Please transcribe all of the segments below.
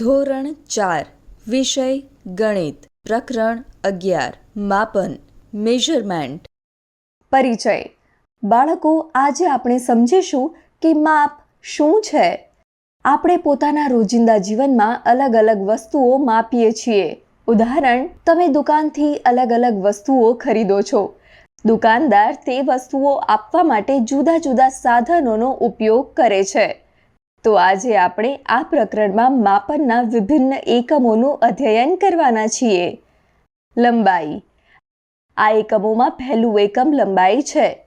ધોરણ ચાર, વિષય ગણિત, પ્રકરણ અગિયાર, માપન મેઝરમેન્ટ પરિચય. બાળકો, આજે આપણે સમજીશું કે માપ શું છે? આપણે પોતાના રોજિંદા જીવનમાં અલગ અલગ વસ્તુઓ માપીએ છીએ. ઉદાહરણ, તમે દુકાનથી અલગ અલગ વસ્તુઓ ખરીદો છો. દુકાનદાર તે વસ્તુઓ આપવા માટે જુદા જુદા સાધનોનો ઉપયોગ કરે છે. તો આજે આપણે આ પ્રકરણમાં માપનના વિભિન્ન એકમોનું અધ્યયન કરવાના છીએ. લંબાઈ. આ એકમોમાં પહેલું એકમ લંબાઈ છે.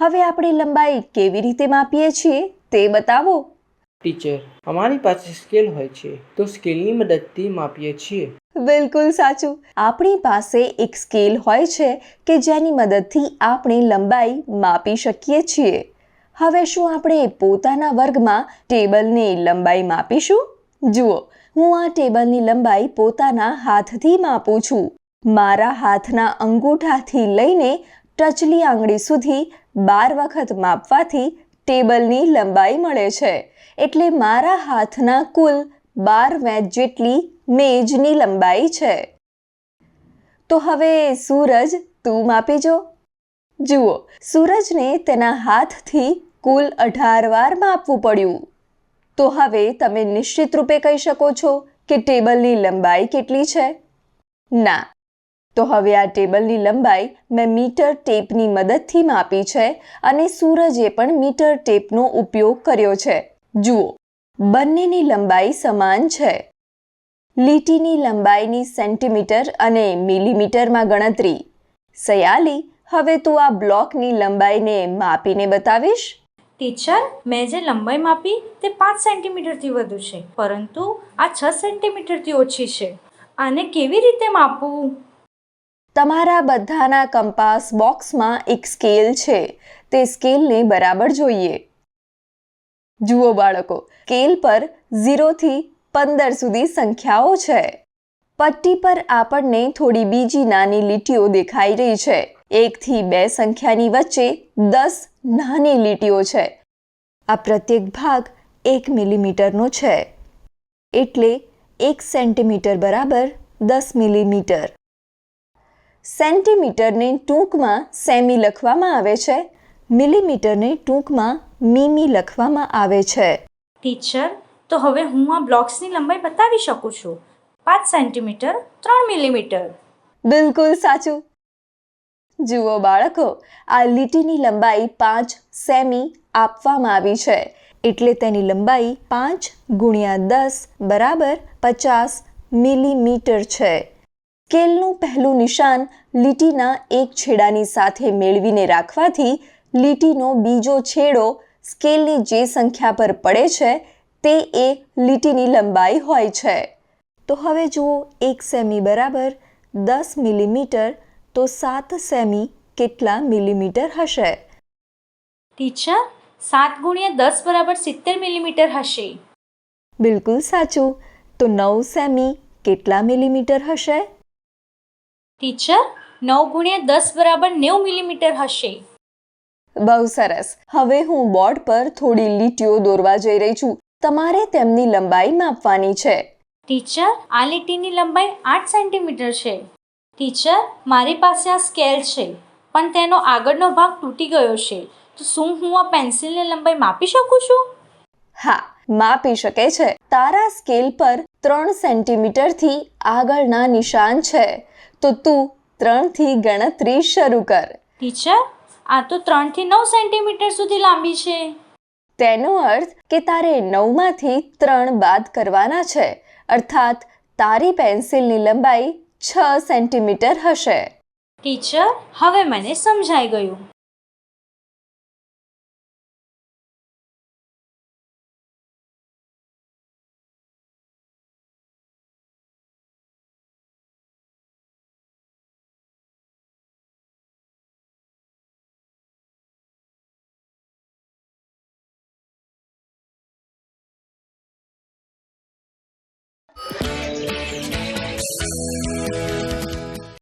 હવે આપણે લંબાઈ કેવી રીતે માપીએ છીએ તે બતાવો. ટીચર અમારી પાસે સ્કેલ હોય છે તો સ્કેલની મદદથી માપીએ છીએ. બિલકુલ સાચું. આપણી પાસે એક સ્કેલ હોય છે કે જેની મદદથી આપણે લંબાઈ માપી શકીએ છીએ. હવે શું આપણે પોતાના વર્ગમાં ટેબલની લંબાઈ માપીશું? જુઓ, હું આ ટેબલની લંબાઈ પોતાના હાથથી માપું છું. મારા હાથના અંગૂઠાથી લઈને ટચલી આંગળી સુધી બાર વખત માપવાથી ટેબલની લંબાઈ મળે છે. એટલે મારા હાથના કુલ બાર મેચ જેટલી મેજની લંબાઈ છે. તો હવે સૂરજ તું માપી જો. જુઓ, સૂરજને તેના હાથથી કુલ અઢાર વાર માપવું પડ્યું. તો હવે તમે નિશ્ચિત રૂપે કહી શકો છો કે ટેબલની લંબાઈ કેટલી છે? ના. તો હવે આ ટેબલની લંબાઈ મેં મીટર ટેપની મદદથી માપી છે અને સૂરજે પણ મીટર ટેપનો ઉપયોગ કર્યો છે. જુઓ, બંનેની લંબાઈ સમાન છે. લીટીની લંબાઈની સેન્ટીમીટર અને મિલીમીટરમાં ગણતરી. સયાલી, હવે તું આ બ્લોકની લંબાઈને માપીને બતાવીશ? ટીચર મેં જે લંબાઈ માપી તે પાંચ સેન્ટીમીટરથી વધુ છે. પરંતુ આ છ સેન્ટીમીટરથી ઓછી છે. આને કેવી રીતે માપવું? તમારા બધાના કંપાસ બોક્સમાં એક સ્કેલ છે. તે સ્કેલને બરાબર જોઈએ. જુઓ બાળકો, સ્કેલ પર ઝીરોથી પંદર સુધી સંખ્યાઓ છે. પટ્ટી પર આપણને થોડી બીજી નાની લીટીઓ દેખાઈ રહી છે. એકથી બે સંખ્યાની વચ્ચે દસ નાની લીટીઓ છે. આ પ્રત્યેક ભાગ એક મિલીમીટરનો છે. એટલે એક સેન્ટીમીટર બરાબર દસ મિલીમીટર. સેન્ટીમીટરને ટૂંકમાં સેમી લખવામાં આવે છે. મિલીમીટરને ટૂંકમાં મીમી લખવામાં આવે છે. ટીચર તો હવે હું આ બ્લોક્સની લંબાઈ બતાવી શકું છું? પાંચ સેન્ટીમીટર ત્રણ મિલીમીટર. બિલકુલ સાચું. જુઓ બાળકો, આ લીટીની લંબાઈ પાંચ સેમી આપવામાં આવી છે. એટલે તેની લંબાઈ પાંચ ગુણ્યા દસ બરાબર પચાસ મિલીમીટર છે. સ્કેલનું પહેલું નિશાન લીટીના એક છેડાની સાથે મેળવીને રાખવાથી લીટીનો બીજો છેડો સ્કેલની જે સંખ્યા પર પડે છે, તે એ લીટીની લંબાઈ હોય છે. તો હવે જુઓ એક સેમી બરાબર દસ મિલીમીટર તો સાત સેમી કેટલા મિલીમીટર હશે? ટીચર સાત ગુણ્યા દસ બરાબર સિત્તેર મિલીમીટર હશે. બિલકુલ સાચું. તો નવ સેમી કેટલા મિલીમીટર હશે? ટીચર નવ ગુણ્યા દસ બરાબર નેવું મિલીમીટર હશે. બહુ સરસ. હવે હું બોર્ડ પર થોડી લીટીઓ દોરવા જઈ રહી છું. તમારે તેમની લંબાઈ માપવાની છે. ટીચર આ લીટીની લંબાઈ આઠ સેન્ટીમીટર છે. ટીચર મારી પાસે આ સ્કેલ છે પણ તેનો આગળનો ભાગ તૂટી ગયો છે તો શું હું આ પેન્સિલની લંબાઈ માપી શકું છું? હા માપી શકે છે. તારા સ્કેલ પર ત્રણ સેન્ટીમીટરથી આગળના નિશાન છે તો તું ત્રણથી ગણતરી શરૂ કર. ટીચર આ તો ત્રણથી નવ સેન્ટીમીટર સુધી લાંબી છે. તેનો અર્થ કે તારે નવમાંથી ત્રણ બાદ કરવાના છે અર્થાત તારી પેન્સિલની લંબાઈ છ સેન્ટીમીટર હશે. ટીચર હવે મને સમજાઈ ગયું.